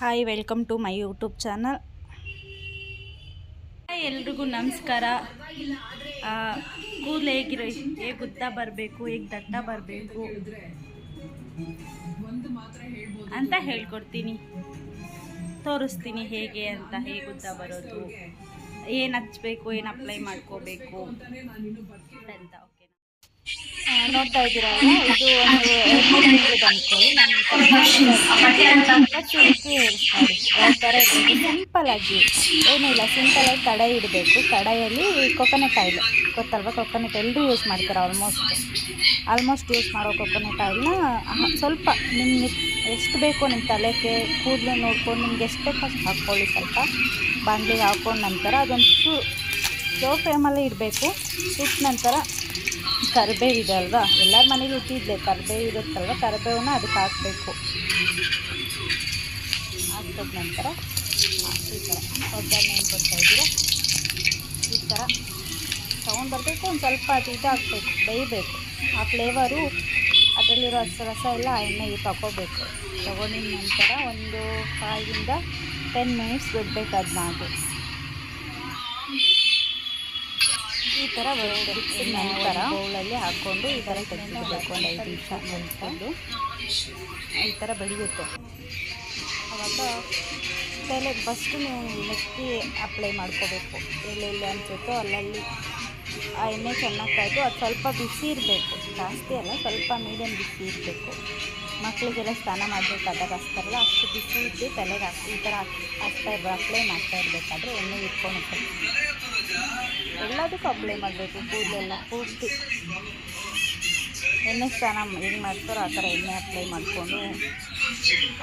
Hi, welcome to my YouTube channel. ಎಲ್ರಿಗೂ ನಮಸ್ಕಾರ. ಕೂದಲು ಹೇಗಿರೋ, ಹೇಗೆ ಉದ್ದ ಬರಬೇಕು, ಹೇಗೆ ದಟ್ಟ ಬರಬೇಕು? ಅಂತ ಹೇಳ್ಕೊಡ್ತೀನಿ. ತೋರಿಸ್ತೀನಿ ಹೇಗೆ ಅಂತ, ಹೇಗೆ ಉದ್ದ ಬರೋದು. ಏನು ಹಚ್ಬೇಕು, ಏನು ಅಪ್ಲೈ ಮಾಡ್ಕೋಬೇಕು ಅಂತ. ನೋಡ್ತಾ ಇದ್ದೀರಲ್ಲ ಇದು ಒಂದು ಎರಡನೇ ತಿಂಗಳು ಅಂದ್ಕೊಳ್ಳಿ ನಾನು ಚುರುಕಿ ಹೇರಿಸ್ತಾರೆ ಯಾವ ಥರ ಇರಬೇಕು ಸಿಂಪಲ್ ಆಗಿ, ಏನಿಲ್ಲ, ಸಿಂಪಲ್ ಆಗಿ ಕಡಾಯಿ ಇಡಬೇಕು. ಕಡಾಯಲ್ಲಿ ಕೊಕೊನೆಟ್ ಆಯಿಲ್ ಗೊತ್ತಲ್ವ? ಕೊಕೊನೆಟ್ ಎಲ್ಲರೂ ಯೂಸ್ ಮಾಡ್ತಾರೆ ಆಲ್ಮೋಸ್ಟ್ ಆಲ್ಮೋಸ್ಟ್ ಯೂಸ್ ಮಾಡೋ ಕೊಕೊನೆಟ್ ಆಯಿಲ್ನ ಸ್ವಲ್ಪ ನಿಮ್ಗೆ ಎಷ್ಟು ಬೇಕೋ ನಿಮ್ಮ ತಲೆಗೆ ಕೂದಲು ನೋಡ್ಕೊಂಡು ನಿಮ್ಗೆ ಎಷ್ಟು ಬೇಕು ಅಷ್ಟು ಹಾಕ್ಕೊಳ್ಳಿ ಸ್ವಲ್ಪ. ಬಾಂಡ್ಲಿಗೆ ಹಾಕ್ಕೊಂಡು ನಂತರ ಅದೊಂದು ಲೋ ಫ್ಲೇಮಲ್ಲೇ ಇಡಬೇಕು. ಇಟ್ಟ ನಂತರ ಕರಿಬೇವು ಇದೆ ಅಲ್ವಾ ಎಲ್ಲರ ಮನೇಲಿ ಹುಟ್ಟಿದ್ಲೆ ಕರಿಬೇವು ಇರುತ್ತಲ್ವ? ಕರಿಬೇವನ್ನ ಅದಕ್ಕೆ ಹಾಕಬೇಕು. ಹಾಕಿದ ನಂತರ ಈ ಥರ ಒಗ್ಗರಣೆ ಏನು ಕೊಡ್ತಾ ಇದ್ದೀರಾ? ಈ ಥರ ಸೌಂಡ್ ಬರಬೇಕು, ಒಂದು ಸ್ವಲ್ಪ ಅದು ಇದು ಹಾಕ್ಬೇಕು ಬೇಯಬೇಕು. ಆ ಫ್ಲೇವರು ಅದರಲ್ಲಿರೋ ರಸ ರಸ ಎಲ್ಲ ಎಣ್ಣೆಗೆ ತಗೋಬೇಕು. ತಗೊಂಡಿದ ನಂತರ ಒಂದು ಫೈವಿಂದ ಟೆನ್ ಮಿನಿಟ್ಸ್ ಬಿಡಬೇಕು ಅದನ್ನ ಹಾಗೆ. ಈ ಥರ ನಂತರ ಬೌಲಲ್ಲಿ ಹಾಕ್ಕೊಂಡು ಈ ಥರ ತೆಗೆದುಬೇಕು ಒಂದು ಐದು ನಿಮಿಷ ನೆನೆಸ್ಕೊಂಡು ಈ ಥರ ಬೆಳೆಯುತ್ತೆ. ಅವಾಗ ತಲೆ ಫಸ್ಟು ನೀವು ಮೆತ್ತಿ ಅಪ್ಲೈ ಮಾಡ್ಕೋಬೇಕು. ಎಲ್ಲೆಲ್ಲಿ ಅನಿಸುತ್ತೋ ಅಲ್ಲಲ್ಲಿ ಆ ಎಣ್ಣೆ ಚೆನ್ನಾಗಿ ಕಾಯ್ದು ಅದು ಸ್ವಲ್ಪ ಬಿಸಿ ಇರಬೇಕು. ಜಾಸ್ತಿ ಅಲ್ಲ ಸ್ವಲ್ಪ ಮೀಡಿಯಮ್ ಬಿಸಿ ಇರಬೇಕು. ಮಕ್ಕಳಿಗೆಲ್ಲ ಸ್ನಾನ ಮಾಡಬೇಕಾದಾಗ ಅಷ್ಟಲ್ಲ ಅಷ್ಟು ಬಿಸಿ ಇದ್ದು ತಲೆಗೆ ಹಾಕಿ ಈ ಥರ ಹಾಕ್ತಾ ಇರ್ಬೇಕು ಅಪ್ಲೈ ಮಾಡ್ತಾ ಇರಬೇಕಾದ್ರೆ ಎಣ್ಣೆ ಇಟ್ಕೊಳುತ್ತೆ. ಎಲ್ಲದಕ್ಕೂ ಅಪ್ಲೈ ಮಾಡಬೇಕು, ಕೂದಲೆಲ್ಲ ಪೂರ್ತಿ. ಎಣ್ಣೆ ಸ್ನಾನ ಹೆಂಗೆ ಮಾಡ್ತಾರೋ ಆ ಥರ ಎಣ್ಣೆ ಅಪ್ಲೈ ಮಾಡಿಕೊಂಡು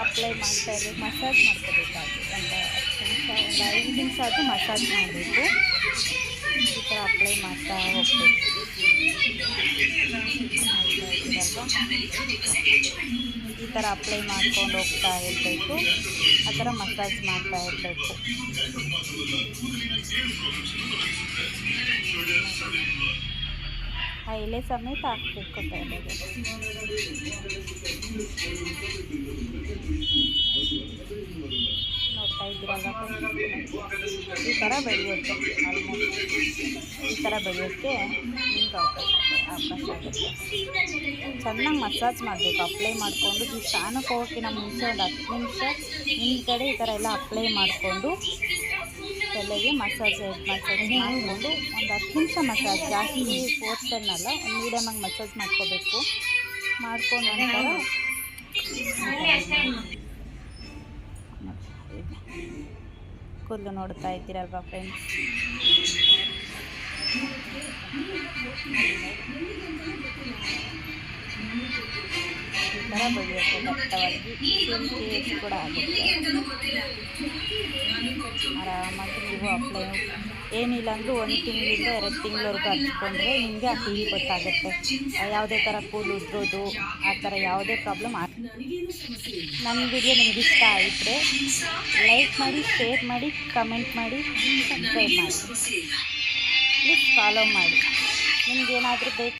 ಅಪ್ಲೈ ಮಾಡ್ತಾ ಇರಬೇಕು ಮಸಾಜ್ ಮಾಡ್ಕೋಬೇಕಾಗಿ ಒಂದು ಹತ್ತು ಒಂದು ಐದು ನಿಮಿಷ ಆದರೂ ಮಸಾಜ್ ಮಾಡಬೇಕು ಈ ಥರ ಅಪ್ಲೈ ಮಾಡ್ತಾ ಹೋಗ್ಬೇಕು ಈ ಥರ ಅಪ್ಲೈ ಮಾಡ್ಕೊಂಡು ಹೋಗ್ತಾ ಇರಬೇಕು. ಆ ಥರ ಮಸಾಜ್ ಮಾಡ್ತಾ ಇರಬೇಕು. ಆ ಎಲೆ ಸಮೇತ ಹಾಕಬೇಕು ತಲೆಗೆ ಈ ಥರ ಬೆಳೆಯುತ್ತೆ ಆಲ್ಮೋಸ್ಟ್ ಈ ಥರ ಬೆಳೆಯೋಕ್ಕೆ ನಿಮ್ಗೆ ಅವಕಾಶ ಅವಕಾಶ ಆಗುತ್ತೆ. ಚೆನ್ನಾಗಿ ಮಸಾಜ್ ಮಾಡಬೇಕು ಅಪ್ಲೈ ಮಾಡಿಕೊಂಡು, ಈ ಸ್ನಾನಕ್ಕೆ ಹೋಗೋಕ್ಕಿಂತ ಮುಂಚೆ ಒಂದು ಹತ್ತು ನಿಮಿಷ ಹಿಂದ್ಗಡೆ ಈ ಥರ ಎಲ್ಲ ಅಪ್ಲೈ ಮಾಡಿಕೊಂಡು ತಲೆಗೆ ಮಸಾಜ್ ಮಸಾಜ್ ಮಾಡಿಕೊಂಡು ಒಂದು ಹತ್ತು ನಿಮಿಷ ಮಸಾಜ್ ಜಾಸ್ತಿ ಫೋರ್ಸನ್ನಲ್ಲ ಒಂದು ಮೀಡಿಯಮಾಗಿ ಮಸಾಜ್ ಮಾಡ್ಕೋಬೇಕು. ಮಾಡ್ಕೊಂಡು ನಂತರ ಕೂದಲು ನೋಡ್ತಾ ಇದ್ದೀರಲ್ವ ಫ್ರೆಂಡ್ಸ್ ಥರ ಬೆಳೆಯುತ್ತೆ ದಟ್ಟವಾಗಿ ಚುರುಕಿ ಕೂಡ ಆಗುತ್ತೆ. ಆರಾಮಾಗಿ ನೀವು ಅಪ್ಲೈ ಏನಿಲ್ಲ ಅಂದರೂ ಒಂದು ತಿಂಗಳಿಂದ ಎರಡು ತಿಂಗಳವರೆಗೂ ಹಚ್ಕೊಂಡ್ರೆ ನಿಮಗೆ ಆ ಕಿವಿ ಗೊತ್ತಾಗುತ್ತೆ. ಯಾವುದೇ ಥರ ಕೂದಲು ಉದ್ರೋದು, ಆ ಥರ ಯಾವುದೇ ಪ್ರಾಬ್ಲಮ್ ಆಗ ನಮ್ಮ ವಿಡಿಯೋ ನಿಮ್ಗೆ ಇಷ್ಟ ಆಗಿದ್ರೆ ಲೈಕ್ ಮಾಡಿ, ಶೇರ್ ಮಾಡಿ, ಕಮೆಂಟ್ ಮಾಡಿ, ಸಬ್ಸ್ಕ್ರೈಬ್ ಮಾಡಿ. ಪ್ಲೀಸ್ ಫಾಲೋ ಮಾಡಿ. ನಿಮ್ಗೇನಾದರೂ ಬೇಕು